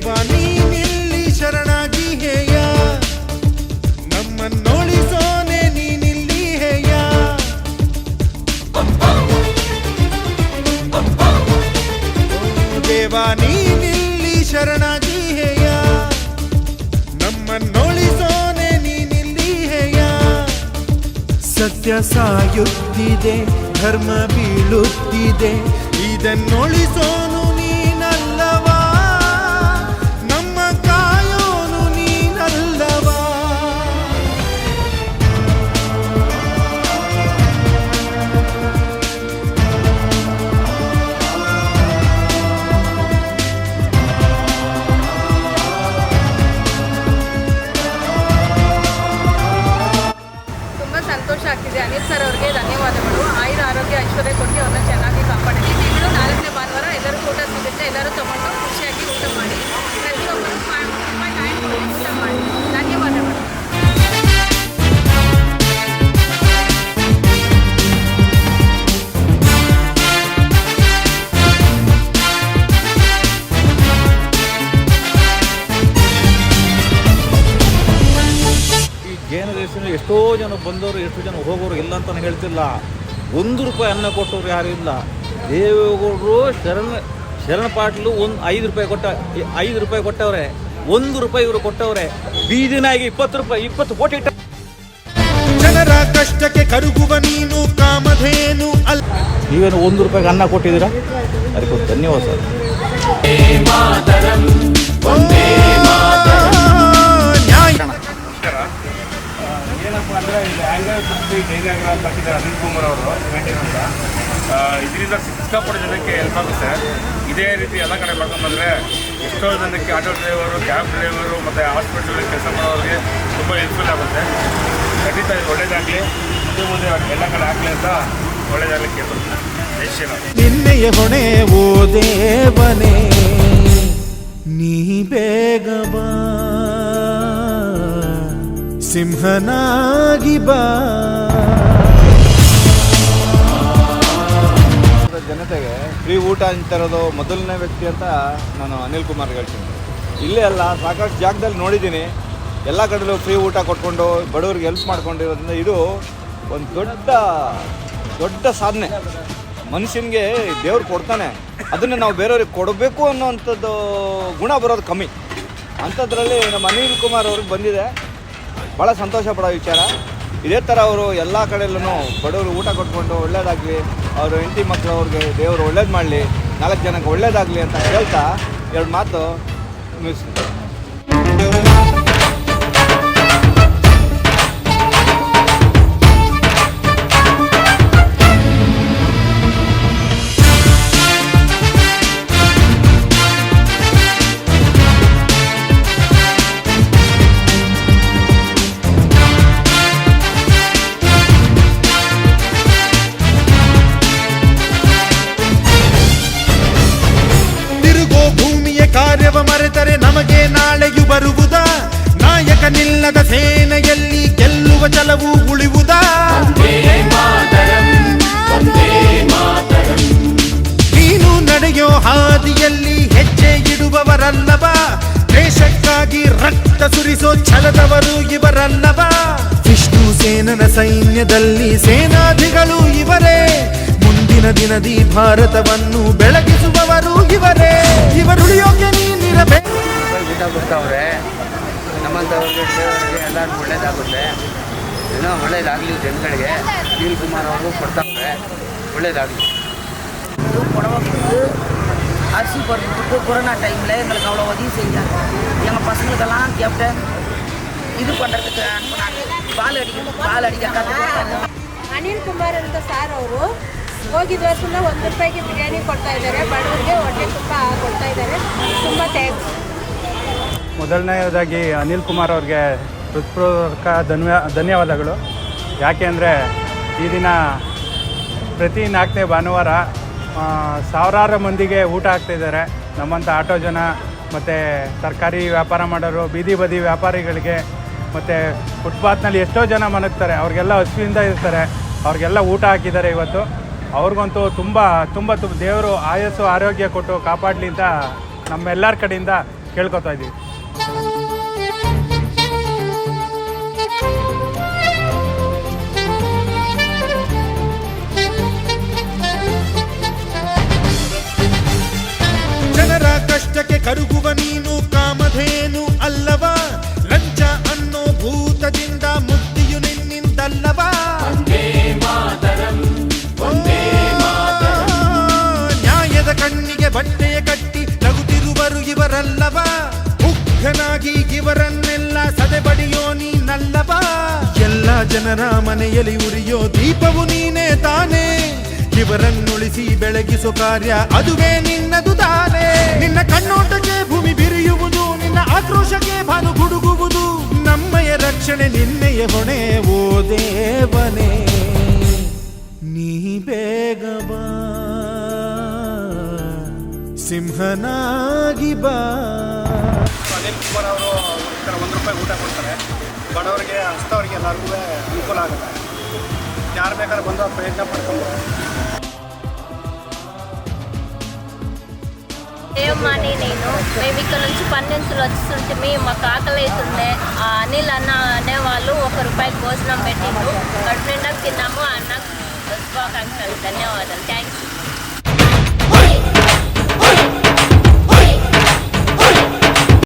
ದೇವ, ನೀನಿಲ್ಲಿ ಶರಣಾಗಿ ಹೇಯ. ನಮ್ಮನ್ನೋಳಿಸೋನೆ ನೀನಿಲ್ಲಿ ಹೇಯ. ದೇವ, ನೀನಿಲ್ಲಿ ಶರಣಾಗಿ ಹೇಯ. ನಮ್ಮನ್ನೋಳಿಸೋನೆ ನೀನಿಲ್ಲಿ ಹೇಯ. ಸತ್ಯ ಸಾಯುತ್ತಿದೆ, ಧರ್ಮ ಬೀಳುತ್ತಿದೆ, ಇದನ್ನೋಳಿಸೋನು ಆಗ್ತಿದೆ ಅನಿಲ್ ಸರ್ ಅವ್ರಿಗೆ ಧನ್ಯವಾದಗಳು. ಆಯುರ ಆರೋಗ್ಯ ಐಶ್ವರ್ಯ ಕೊಟ್ಟು ಅವ್ರನ್ನ ಚೆನ್ನಾಗಿ ಕಾಪಾಡಿ. ತಿಂಗಳು ನಾಲ್ಕನೇ ಭಾನುವಾರ ಎಲ್ಲರೂ ಊಟ ಸಿಗುತ್ತೆ ಎಲ್ಲರೂ ತಗೊಂಡು ಖುಷಿಯಾಗಿ ಊಟ ಮಾಡಿ. ಪ್ರತಿಯೊಬ್ಬರು ಟೈಮ್ ಊಟ ಮಾಡಿ. ಜೇನರೇಷನ್ ಎಷ್ಟೋ ಜನ ಬಂದವರು ಎಷ್ಟೋ ಜನ ಹೋಗೋರು ಇಲ್ಲ ಅಂತ ನಾನು ಹೇಳ್ತಿಲ್ಲ. ಒಂದು ರೂಪಾಯಿ ಅನ್ನ ಕೊಟ್ಟವ್ರು ಯಾರು ಇಲ್ಲ. ದೇವೇಗೌಡರು ಶರಣ ಶರಣ ಪಾಟ್ಲು ಒಂದು ಐದು ರೂಪಾಯಿ ಕೊಟ್ಟ ಐದು ರೂಪಾಯಿ ಕೊಟ್ಟವ್ರೆ. ಒಂದು ರೂಪಾಯಿ ಇವರು ಕೊಟ್ಟವ್ರೆ. ಬೀದಿನಾಗಿ ಇಪ್ಪತ್ತು ರೂಪಾಯಿ ಇಪ್ಪತ್ತು ಕೋಟಿ ಇಟ್ಟ ಜನರ ಕಷ್ಟಕ್ಕೆ ಕರುಗುವ ನೀನು ಕಾಮಧೇನು ಅಲ್ಲ. ನೀವೇನು ಒಂದು ರೂಪಾಯಿಗೆ ಅನ್ನ ಕೊಟ್ಟಿದ್ದೀರಾ? ಅದಕ್ಕೆ ಧನ್ಯವಾದ ಸರ್. ಡೈಲಾಗ್ ಅಂತ ಹಾಕಿದ್ದಾರೆ ಅನಿಲ್ ಕುಮಾರ್ ಅವರು ಮೇಂಟೈನ್ ಅಂತ ಇದರಿಂದ ಸಿಕ್ಕಾಪಟ್ಟೆ ಜನಕ್ಕೆ ಹೆಲ್ಪ್ ಆಗುತ್ತೆ. ಇದೇ ರೀತಿ ಎಲ್ಲ ಕಡೆ ಮಾಡ್ಕೊಂಡು ಬಂದರೆ ಎಷ್ಟೋ ಜನಕ್ಕೆ ಆಟೋ ಡ್ರೈವರು ಕ್ಯಾಬ್ ಡ್ರೈವರು ಮತ್ತು ಹಾಸ್ಪಿಟ್ಲಲ್ಲಿ ಕೆಲಸ ಮಾಡೋರಿಗೆ ತುಂಬ ಹೆಲ್ಪ್ಫುಲ್ ಆಗುತ್ತೆ. ಖಂಡಿತ ಇದು ಒಳ್ಳೇದಾಗಲಿ. ಮುಂದೆ ಮುಂದೆ ಎಲ್ಲ ಕಡೆ ಆಗಲಿ ಅಂತ ಒಳ್ಳೇದಾಗಲಿ ಶ್ರೀರಾಮ್. ನಿನ್ನೆಯ ಹೊಣೆ ಓದೇ ದೇವನೇ, ನೀ ಬೇಗ ಬಾ. ಸಿಂಹನಾಗಿ ಬಾ. ಊಟ ಅಂತಿರೋದು ಮೊದಲನೇ ವ್ಯಕ್ತಿ ಅಂತ ನಾನು ಅನಿಲ್ ಕುಮಾರ್ ಹೇಳ್ತೀನಿ. ಇಲ್ಲೇ ಅಲ್ಲ, ಸಾಕಷ್ಟು ಜಾಗದಲ್ಲಿ ನೋಡಿದ್ದೀನಿ. ಎಲ್ಲ ಕಡೆಯಲ್ಲೂ ಫ್ರೀ ಊಟ ಕೊಟ್ಕೊಂಡು ಬಡವ್ರಿಗೆ ಹೆಲ್ಪ್ ಮಾಡ್ಕೊಂಡಿರೋದ್ರಿಂದ ಇದು ಒಂದು ದೊಡ್ಡ ದೊಡ್ಡ ಸಾಧನೆ. ಮನುಷ್ಯನಿಗೆ ದೇವ್ರು ಕೊಡ್ತಾನೆ. ಅದನ್ನು ನಾವು ಬೇರೆಯವ್ರಿಗೆ ಕೊಡಬೇಕು ಅನ್ನೋವಂಥದ್ದು ಗುಣ ಬರೋದು ಕಮ್ಮಿ. ಅಂಥದ್ರಲ್ಲಿ ನಮ್ಮ ಅನಿಲ್ ಕುಮಾರ್ ಅವ್ರಿಗೆ ಬಂದಿದೆ. ಭಾಳ ಸಂತೋಷ ಪಡೋ ವಿಚಾರ. ಇದೇ ಥರ ಅವರು ಎಲ್ಲ ಕಡೆಯಲ್ಲೂ ಬಡವರು ಊಟ ಕೊಟ್ಕೊಂಡು ಒಳ್ಳೇದಾಗಲಿ, ಅವರು ಹೆಂಡತಿ ಮಕ್ಕಳು ಅವ್ರಿಗೆ ದೇವರು ಒಳ್ಳೇದು ಮಾಡಲಿ, ನಾಲ್ಕು ಜನಕ್ಕೆ ಒಳ್ಳೇದಾಗಲಿ ಅಂತ ಹೇಳ್ತಾ ಎರಡು ಮಾತು ಮುಗಿಸ್ತೀನಿ. ಗೆಲ್ಲುವ ಛಲವು ಉಳಿವುದಾ? ನೀನು ನಡೆಯೋ ಹಾದಿಯಲ್ಲಿ ಹೆಜ್ಜೆ ಇಡುವವರಲ್ಲವ? ದೇಶಕ್ಕಾಗಿ ರಕ್ತ ಸುರಿಸೋ ಛಲದವರು ಇವರಲ್ಲವ? ವಿಷ್ಣು ಸೇನನ ಸೈನ್ಯದಲ್ಲಿ ಸೇನಾಧಿಗಳು ಇವರೇ. ಮುಂದಿನ ದಿನದಿ ಭಾರತವನ್ನು ಬೆಳಗಿಸುವವರು ಇವರೇ. ಇವರುಳಿಯೋಕೆ ನೀನಿರಬೇಕು ಅವರೇ ನಮ್ಮಂಥವ್ರಿಗೆ ಎಲ್ಲರಿಗೂ ಒಳ್ಳೇದಾಗುತ್ತೆ. ಏನೋ ಒಳ್ಳೇದಾಗಲಿ ಜನಗಳಿಗೆ ಅನಿಲ್ ಕುಮಾರ್ ಅವರು ಕೊಡ್ತಾವ್ರೆ ಒಳ್ಳೇದಾಗಲಿ இது புடவை கொடுத்து அரிசி பருப்பு கொடுத்து கொரோனா டைமில் எங்களுக்கு அவ்வளோ உதவி செஞ்சாங்க எங்கள் பசங்களுக்கெல்லாம் கேப்டன் இது பண்ணுறதுக்கு அனுப்புனாங்க பால் அடிக்க பால் அடிக்க கற்றுக் கொடுத்தாங்க ಅನಿಲ್ ಕುಮಾರ್ ಅಂತ ಸಾರ್ ಅವರು ಹೋಗಿದ ವರ್ಷದಿಂದ ಒಂದು ರೂಪಾಯಿಗೆ ಬಿರಿಯಾನಿ ಕೊಡ್ತಾ ಇದ್ದಾರೆ ಬಡವರಿಗೆ ಹೊಟ್ಟೆ ತುಂಬ ಕೊಡ್ತಾ ಇದ್ದಾರೆ ತುಂಬ ಥ್ಯಾಂಕ್ಸ್ ಮೊದಲನೆಯದಾಗಿ ಅನಿಲ್ ಕುಮಾರ್ ಅವ್ರಿಗೆ ಹೃತ್ಪೂರ್ವಕ ಧನ್ಯ ಧನ್ಯವಾದಗಳು. ಯಾಕೆ ಅಂದರೆ ಈ ದಿನ ಪ್ರತಿ ನಾಲ್ಕನೇ ಭಾನುವಾರ ಸಾವಿರಾರು ಮಂದಿಗೆ ಊಟ ಹಾಕ್ತಿದ್ದಾರೆ ನಮ್ಮಂಥ ಆಟೋ ಜನ, ಮತ್ತು ತರಕಾರಿ ವ್ಯಾಪಾರ ಮಾಡೋರು, ಬೀದಿ ಬದಿ ವ್ಯಾಪಾರಿಗಳಿಗೆ, ಮತ್ತು ಫುಟ್ಪಾತ್ನಲ್ಲಿ ಎಷ್ಟೋ ಜನ ಮನಗ್ತಾರೆ ಅವ್ರಿಗೆಲ್ಲ ಹಸುವಿಂದ ಇರ್ತಾರೆ. ಅವ್ರಿಗೆಲ್ಲ ಊಟ ಹಾಕಿದ್ದಾರೆ ಇವತ್ತು. ಅವ್ರಿಗಂತೂ ತುಂಬ ತುಂಬ ತುಂಬ ದೇವರು ಆಯಸ್ಸು, ಆರೋಗ್ಯ ಕೊಟ್ಟು ಕಾಪಾಡಲಿ ಅಂತ ನಮ್ಮೆಲ್ಲರ ಕಡೆಯಿಂದ ಕೇಳ್ಕೊತಾ ಇದ್ದೀವಿ. ಕರುಗುವ ನೀನು ಕಾಮಧೇನು ಅಲ್ಲವ ಲಂಚ ಅನ್ನೋ ಭೂತದಿಂದ ಮುಕ್ತಿಯು ನಿನ್ನಿಂದಲ್ಲವ ಓ, ನ್ಯಾಯದ ಕಣ್ಣಿಗೆ ಬಟ್ಟೆಯ ಕಟ್ಟಿ ನಗುತ್ತಿರುವರು ಇವರಲ್ಲವ ಮುಗ್ಧನಾಗಿ ಇವರನ್ನೆಲ್ಲ ಸದೆಬಡಿಯೋ ನೀನಲ್ಲವ ಎಲ್ಲ ಜನರ ಮನೆಯಲ್ಲಿ ಉರಿಯೋ ದೀಪವು ನೀನೇ ತಾನೇ ಇವರನ್ನುಳಿಸಿ ಬೆಳಗಿಸೋ ಕಾರ್ಯ. ಅದುವೇ ನಿನ್ನದು ತಾನೇ. ನಿನ್ನ ಕಣ್ಣೋಟಕ್ಕೆ ಭೂಮಿ ಬಿರಿಯುವುದು, ನಿನ್ನ ಆಕ್ರೋಶಕ್ಕೆ ಭಾನು ಗುಡುಗುವುದು. ನಮ್ಮಯ ರಕ್ಷಣೆ ನಿನ್ನೆಯ ಹೊಣೆ, ಓ ದೇವನೇ. ನೀ ಬೇಗ ಬಾ. ಸಿಂಹನಾಗಿ ಬಾ. ಒಂದು ರೂಪಾಯಿ ಊಟ ಬಡವರಿಗೆ, ಹಸ್ತವರಿಗೆ ಎಲ್ಲರಿಗೂ ಅನುಕೂಲ ಆಗುತ್ತೆ. ಯಾರು ಬೇಕಾದ್ರೆ ಬಂದು ಪ್ರಯತ್ನ ಪಡ್ಕೊಬೋದು ఏమని నేను. మేము ఇక్కడ నుంచి పన్నెండులు వస్తుంటే మాకు ఆకలి అవుతుండే ఆ అనిల్ అన్న అనేవాళ్ళు ఒక రూపాయి భోజనం పెట్టిండు. కడుపు నిండా తిన్నాము. అన్న అన్నకు శుభాకాంక్షలు. ధన్యవాదాలు. యూ